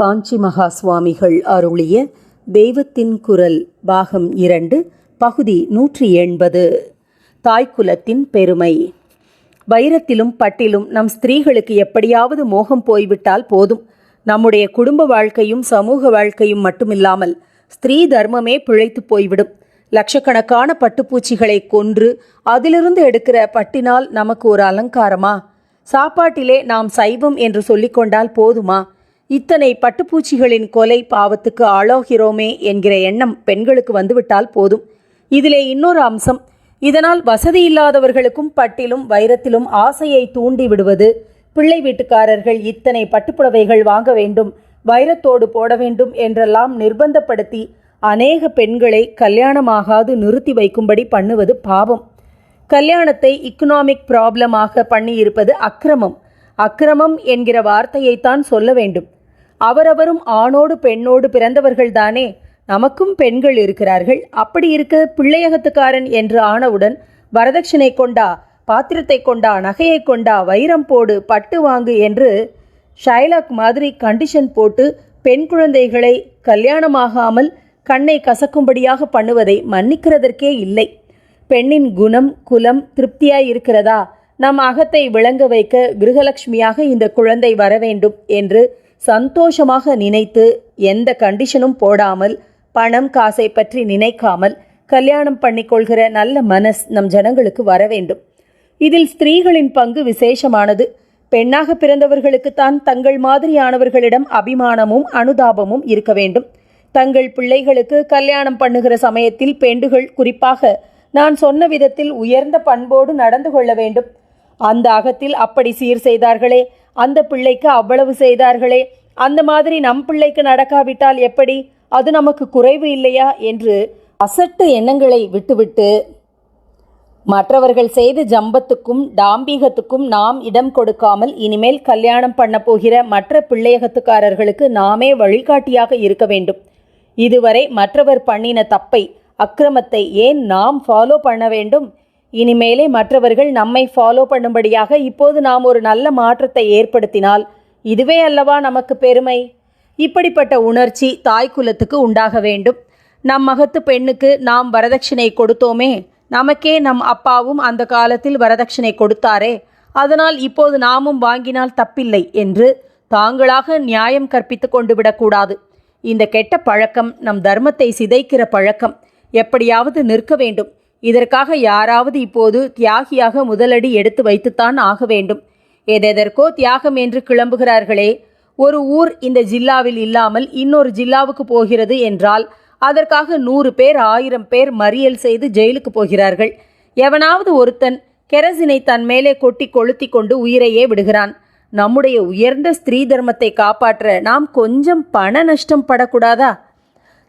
காஞ்சி மகா சுவாமிகள் அருளிய தெய்வத்தின் குரல் பாகம் இரண்டு பகுதி நூற்றி எண்பது. தாய்க்குலத்தின் பெருமை. வைரத்திலும் பட்டிலும் நம் ஸ்திரீகளுக்கு எப்படியாவது மோகம் போய்விட்டால் போதும். நம்முடைய குடும்ப வாழ்க்கையும் சமூக வாழ்க்கையும் மட்டுமில்லாமல் ஸ்திரீ தர்மமே பிழைத்து போய்விடும். லட்சக்கணக்கான பட்டுப்பூச்சிகளை கொன்று அதிலிருந்து எடுக்கிற பட்டினால் நமக்கு ஒரு அலங்காரமா? சாப்பாட்டிலே நாம் சைவம் என்று சொல்லிக்கொண்டால் போதுமா? இத்தனை பட்டுப்பூச்சிகளின் கொலை பாவத்துக்கு ஆளாகிறோமே என்கிற எண்ணம் பெண்களுக்கு வந்துவிட்டால் போதும். இதிலே இன்னொரு அம்சம் இதனால் வசதி இல்லாதவர்களுக்கும் பட்டிலும் வைரத்திலும் ஆசையை தூண்டி விடுவது பிள்ளை வீட்டுக்காரர்கள் இத்தனை பட்டுப்புடவைகள் வாங்க வேண்டும் வைரத்தோடு போட வேண்டும் என்றெல்லாம் நிர்பந்தப்படுத்தி அநேக பெண்களை கல்யாணமாகாது நிறுத்தி வைக்கும்படி பண்ணுவது பாவம். கல்யாணத்தை இக்கனாமிக் ப்ராப்ளமாக பண்ணியிருப்பது அக்கிரமம். அக்கிரமம் என்கிற வார்த்தையைத்தான் சொல்ல வேண்டும். அவரவரும் ஆணோடு பெண்ணோடு பிறந்தவர்கள்தானே. நமக்கும் பெண்கள் இருக்கிறார்கள். அப்படி இருக்க பிள்ளையகத்துக்காரன் என்று ஆனவுடன் வரதட்சணை கொண்டா பாத்திரத்தை கொண்டா நகையை கொண்டா வைரம் போடு பட்டு வாங்கு என்று ஷைலாக் மாதிரி கண்டிஷன் போட்டு பெண் குழந்தைகளை கல்யாணமாகாமல் கண்ணை கசக்கும்படியாக பண்ணுவதை மன்னிக்கிறதற்கே இல்லை. பெண்ணின் குணம் குலம் திருப்தியாய் இருக்கிறதா? நம் அகத்தை விளங்க வைக்க கிருகலட்சுமியாக இந்த குழந்தை வர வேண்டும் என்று சந்தோஷமாக நினைத்து எந்த கண்டிஷனும் போடாமல் பணம் காசை பற்றி நினைக்காமல் கல்யாணம் பண்ணிக்கொள்கிற நல்ல மனஸ் நம் ஜனங்களுக்கு வர வேண்டும். இதில் ஸ்திரீகளின் பங்கு விசேஷமானது. பெண்ணாக பிறந்தவர்களுக்குத்தான் தங்கள் மாதிரியானவர்களிடம் அபிமானமும் அனுதாபமும் இருக்க வேண்டும். தங்கள் பிள்ளைகளுக்கு கல்யாணம் பண்ணுகிற சமயத்தில் பெண்டுகள் குறிப்பாக நான் சொன்ன விதத்தில் உயர்ந்த பண்போடு நடந்து கொள்ள வேண்டும். அந்த அகத்தில் அப்படி சீர் செய்தார்களே அந்த பிள்ளைக்கு அவ்வளவு செய்தார்களே. அந்த மாதிரி நம் பிள்ளைக்கு நடக்காவிட்டால் எப்படி? அது நமக்கு குறைவு இல்லையா? என்று அசட்டு எண்ணங்களை விட்டுவிட்டு மற்றவர்கள் செய்த ஜம்பத்துக்கும் டாம்பீகத்துக்கும் நாம் இடம் கொடுக்காமல் இனிமேல் கல்யாணம் பண்ண போகிற மற்ற பிள்ளையகத்துக்காரர்களுக்கு நாமே வழிகாட்டியாக இருக்க வேண்டும். இதுவரை மற்றவர் பண்ணின தப்பை அக்கிரமத்தை ஏன் நாம் ஃபாலோ பண்ண வேண்டும்? இனிமேலே மற்றவர்கள் நம்மை ஃபாலோ பண்ணும்படியாக இப்போது நாம் ஒரு நல்ல மாற்றத்தை ஏற்படுத்தினால் இதுவே அல்லவா நமக்கு பெருமை? இப்படிப்பட்ட உணர்ச்சி தாய்க்குலத்துக்கு உண்டாக வேண்டும். நம் மகத்து பெண்ணுக்கு நாம் வரதட்சணை கொடுத்தோமே நமக்கே நம் அப்பாவும் அந்த காலத்தில் வரதட்சணை கொடுத்தாரே அதனால் இப்போது நாமும் வாங்கினால் தப்பில்லை என்று தாங்களாக நியாயம் கற்பித்து கொண்டு விடக்கூடாது. இந்த கெட்ட பழக்கம் நம் தர்மத்தை சிதைக்கிற பழக்கம். எப்படியாவது நிற்க வேண்டும். இதற்காக யாராவது இப்போது தியாகியாக முதலடி எடுத்து வைத்துத்தான் ஆக வேண்டும். எதெதற்கோ தியாகம் என்று கிளம்புகிறார்களே ஒரு ஊர் இந்த ஜில்லாவில் இல்லாமல் இன்னொரு ஜில்லாவுக்கு போகிறது என்றால் அதற்காக நூறு பேர் ஆயிரம் பேர் மறியல் செய்து ஜெயிலுக்கு போகிறார்கள். எவனாவது ஒருத்தன் கெரசினை தன் மேலே கொட்டி கொளுத்தி கொண்டு உயிரையே விடுகிறான். நம்முடைய உயர்ந்த ஸ்திரீ தர்மத்தை காப்பாற்ற நாம் கொஞ்சம் பண நஷ்டம் படக்கூடாதா?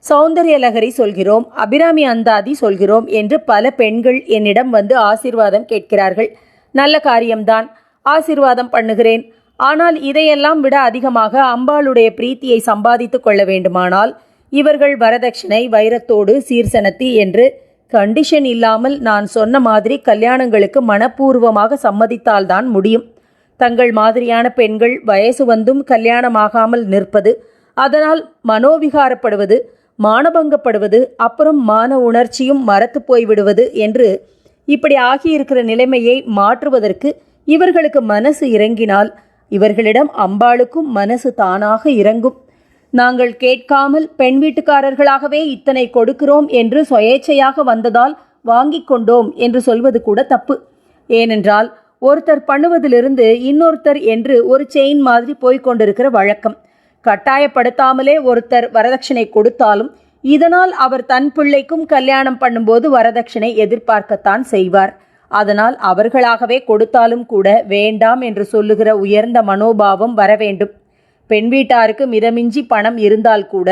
சௌந்தர்யலகரி சொல்கிறோம் அபிராமி அந்தாதி சொல்கிறோம் என்று பல பெண்கள் என்னிடம் வந்து ஆசீர்வாதம் கேட்கிறார்கள். நல்ல காரியம்தான் ஆசீர்வாதம் பண்ணுகிறேன். ஆனால் இதையெல்லாம் விட அதிகமாக அம்பாளுடைய பிரீத்தியை சம்பாதித்து கொள்ள வேண்டுமானால் இவர்கள் வரதட்சணை வைரத்தோடு சீர்சனத்தி என்று கண்டிஷன் இல்லாமல் நான் சொன்ன மாதிரி கல்யாணங்களுக்கு மனப்பூர்வமாக சம்மதித்தால்தான் முடியும். தங்கள் மாதிரியான பெண்கள் வயசு வந்தும் கல்யாணமாகாமல் நிற்பது அதனால் மனோவிகாரப்படுவது மானபங்கப்படுவது அப்புறம் மான உணர்ச்சியும் மரத்து போய்விடுவது என்று இப்படி ஆகியிருக்கிற நிலைமையை மாற்றுவதற்கு இவர்களுக்கு மனசு இறங்கினால் இவர்களிடம் அம்பாளுக்கும் மனசு தானாக இறங்கும். நாங்கள் கேட்காமல் பெண் வீட்டுக்காரர்களாகவே இத்தனை கொடுக்கிறோம் என்று சுயேச்சையாக வந்ததால் வாங்கிக் கொண்டோம் என்று சொல்வது கூட தப்பு. ஏனென்றால் ஒருத்தர் பண்ணுவதிலிருந்து இன்னொருத்தர் என்று ஒரு செயின் மாதிரி போய்க் கொண்டிருக்கிற வழக்கம். கட்டாயப்படுத்தாமலே ஒருத்தர் வரதட்சணை கொடுத்தாலும் இதனால் அவர் தன் பிள்ளைக்கும் கல்யாணம் பண்ணும்போது வரதட்சணை எதிர்பார்க்கத்தான் செய்வார். அதனால் அவர்களாகவே கொடுத்தாலும் கூட வேண்டாம் என்று சொல்லுகிற உயர்ந்த மனோபாவம் வர வேண்டும். பெண் வீட்டாருக்கு மிதமிஞ்சி பணம் இருந்தால் கூட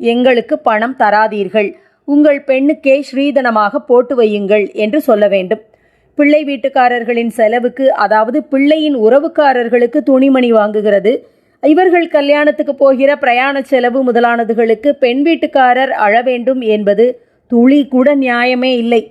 எங்களுக்கு பணம் தராதீர்கள். உங்கள் பெண்ணுக்கே ஸ்ரீதனமாக போட்டு வையுங்கள் என்று சொல்ல வேண்டும். பிள்ளை வீட்டுக்காரர்களின் செலவுக்கு அதாவது பிள்ளையின் உறவுக்காரர்களுக்கு துணிமணி வாங்குகிறது. இவர்கள் கல்யாணத்துக்கு போகிற பிரயாண செலவு முதலானதுகளுக்கு பெண் வீட்டுக்காரர் அழ வேண்டும் என்பது துளி கூட நியாயமே இல்லை.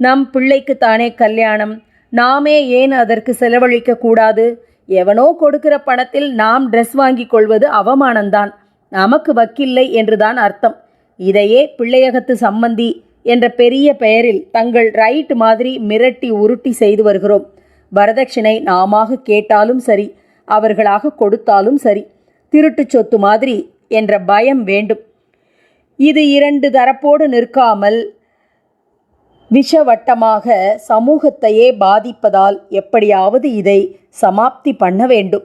நம் பிள்ளைக்கு தானே கல்யாணம். நாமே ஏன் அதற்கு செலவழிக்க கூடாது? எவனோ கொடுக்கிற பணத்தில் நாம் ட்ரெஸ் வாங்கி கொள்வது அவமானம்தான். நமக்கு வக்கில்லை என்றுதான் அர்த்தம். இதையே பிள்ளையகத்து சம்மந்தி என்ற பெரிய பெயரில் தங்கள் ரைட் மாதிரி மிரட்டி உருட்டி செய்து வருகிறோம். வரதட்சிணை நாமாக கேட்டாலும் சரி அவர்களாக கொடுத்தாலும் சரி. திருட்டு சொத்து மாதிரி என்ற பயம் வேண்டும். இது இரண்டு தரப்போடு நிற்காமல் விஷவட்டமாக சமூகத்தையே பாதிப்பதால் எப்படியாவது இதை சமாப்தி பண்ண வேண்டும்.